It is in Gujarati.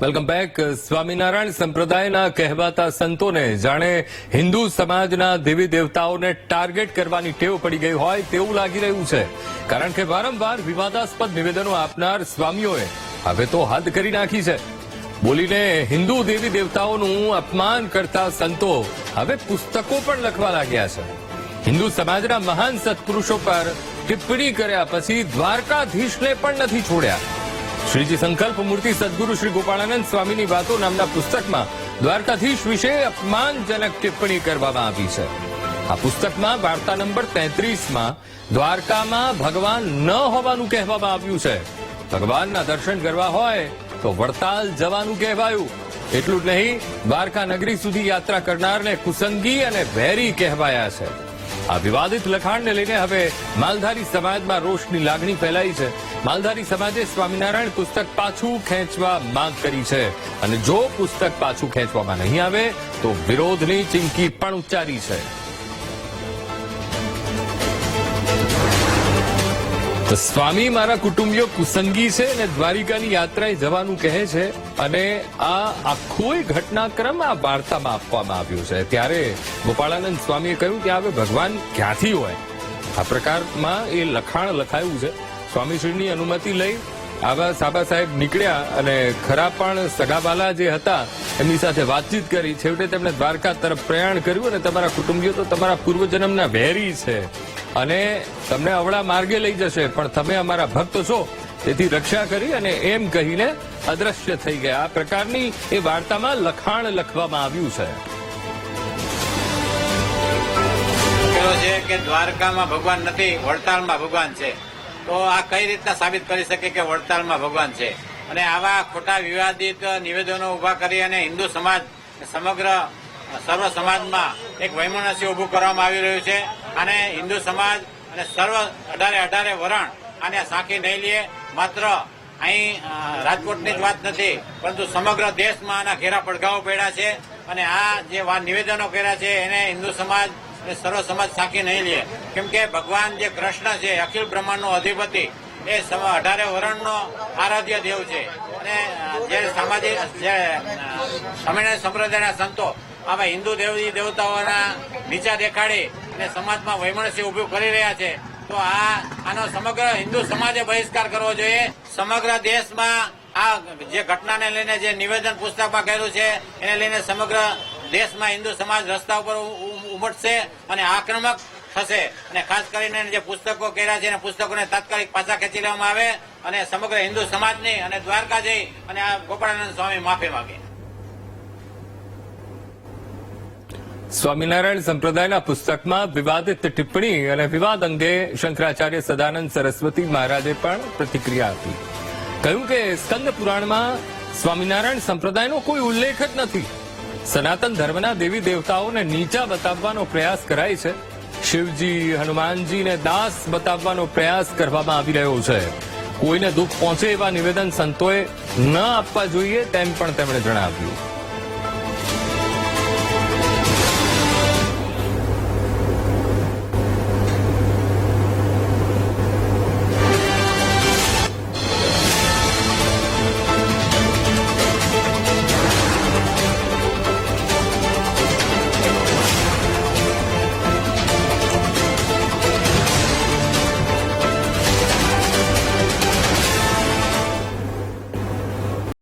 Welcome back. સ્વામિનારાયણ સંપ્રદાયના કહેવાતા સંતોને જાણે હિન્દુ સમાજના દેવી દેવતાઓને ટાર્ગેટ કરવાની ટેવ પડી ગઈ હોય તેવું લાગી રહ્યું છે. કારણ કે વારંવાર વિવાદાસ્પદ નિવેદનો આપનાર સ્વામીઓએ હવે તો હદ કરી નાખી છે. બોલીને હિન્દુ દેવી દેવતાઓનું અપમાન કરતા સંતો હવે પુસ્તકો પણ લખવા લાગ્યા છે. હિન્દુ સમાજના મહાન સત્પુરુષો પર ટિપ્પણી કર્યા પછી દ્વારકાધીશને પણ નથી છોડ્યા. શ્રીજી સંકલ્પ મૂર્તિ સદગુરુ શ્રી ગોપાળાનંદ સ્વામીની વાતો નામના પુસ્તકમાં દ્વારકાધીશ વિશે અપમાનજનક ટિપ્પણી કરવામાં આવી છે. આ પુસ્તકમાં વાર્તા નંબર તેત્રીસમાં દ્વારકામાં ભગવાન ન હોવાનું કહેવામાં આવ્યું છે. ભગવાનના દર્શન કરવા હોય તો વડતાલ જવાનું કહેવાયું. એટલું જ નહીં, દ્વારકા નગરી સુધી યાત્રા કરનારને કુસંગી અને વેરી કહેવાયા છે. આ વિવાદિત લખાણને લઈને હવે માલધારી સમાજમાં રોષની લાગણી ફેલાઈ છે. માલધારી સમાજે સ્વામિનારાયણ પુસ્તક પાછું ખેંચવા માંગ કરી છે. અને જો પુસ્તક પાછું ખેંચવામાં નહીં આવે, તો વિરોધની ચીમકી પણ ઉચ્ચારી છે. સ્વામી મારા કુટુંબીઓ કુસંગી છે અને દ્વારિકાની યાત્રાએ જવાનું કહે છે અને આ આખો ઘટનાક્રમ આ વાર્તામાં આપવામાં આવ્યો છે. ત્યારે ગોપાળાનંદ સ્વામીએ કહ્યું કે હવે ભગવાન ક્યાંથી હોય? આ પ્રકારમાં એ લખાણ લખાયું છે. સ્વામીશ્રીની અનુમતિ લઈ આવા સાબા સાહેબ નીકળ્યા અને ખરા પણ સગાવાલા જે હતા, એમની સાથે વાતચીત કરી. છેવટે તેમણે દ્વારકા તરફ પ્રયાણ કર્યું અને તમારા કુટુંબીઓ તો તમારા પૂર્વજન્મના વેરી છે. અને તમને અવળા માર્ગે લઈ જશે, પણ તમે અમારા ભક્ત છો. તેથી રક્ષા કરી અને એમ કહીને અદ્રશ્ય થઈ ગયા. આ પ્રકારની એ વાર્તામાં લખાણ લખવામાં આવ્યું છે. છે કે દ્વારકામાં ભગવાન નથી, વડતાલમાં ભગવાન છે. તો આ કઈ રીતના સાબિત કરી શકે કે વડતાલમાં ભગવાન છે? અને આવા ખોટા વિવાદિત નિવેદનો ઊભા કરી અને હિન્દુ સમાજ સમગ્ર, સર્વ સમાજમાં એક વૈમનસ્ય ઉભું કરવામાં આવી રહ્યું છે. અને હિન્દુ સમાજ અને સર્વ અઢારે અઢારે વરણ આને સાંખી નહીં લે. માત્ર અહીં રાજકોટની જ વાત નથી, પરંતુ સમગ્ર દેશમાં આના ઘેરા પડઘાઓ પડ્યા છે અને આ જે નિવેદનો કર્યા છે, એને હિન્દુ સમાજ અને સર્વ સમાજ સાંખી નહીં લે. કેમ કે ભગવાન જે કૃષ્ણ છે, અખિલ બ્રહ્માંડનો અધિપતિ, એ અઢારે વરણનો આરાધ્ય દેવ છે. અને જે સામાજિક, જે સંપ્રદાયના સંતો, આવા હિન્દુ દેવી, દેવતાઓના નીચા દેખાડી અને સમાજમાં વૈમનસ્ય ઉભું કરી રહ્યા છે. તો આ, આનો સમગ્ર હિન્દુ સમાજે બહિષ્કાર કરવો જોઈએ. સમગ્ર દેશમાં આ જે ઘટનાને લઈને જે નિવેદન પુસ્તકમાં કર્યું છે, એને લઈને સમગ્ર દેશમાં હિન્દુ સમાજ રસ્તા ઉપર ઉમટશે અને આક્રમક થશે. અને ખાસ કરીને જે પુસ્તકો કર્યા છે, એને પુસ્તકોને તાત્કાલિક પાછા ખેંચી લેવામાં આવે અને સમગ્ર હિન્દુ સમાજની અને દ્વારકા જઈ અને આ ગોપાળાનંદ સ્વામી માફી માંગે. સ્વામિનારાયણ સંપ્રદાયના પુસ્તકમાં વિવાદિત ટિપ્પણી અને વિવાદ અંગે શંકરાચાર્ય સદાનંદ સરસ્વતી મહારાજે પણ પ્રતિક્રિયા આપી. કહ્યું કે સ્કંદ પુરાણમાં સ્વામિનારાયણ સંપ્રદાયનો કોઈ ઉલ્લેખ જ નથી. સનાતન ધર્મના દેવી દેવતાઓને નીચા બતાવવાનો પ્રયાસ કરાય છે. શિવજી, હનુમાનજીને દાસ બતાવવાનો પ્રયાસ કરવામાં આવી રહ્યો છે. કોઈને દુઃખ પહોંચે એવા નિવેદન સંતોએ ન આપવા જોઈએ તેમ પણ તેમણે જણાવ્યું.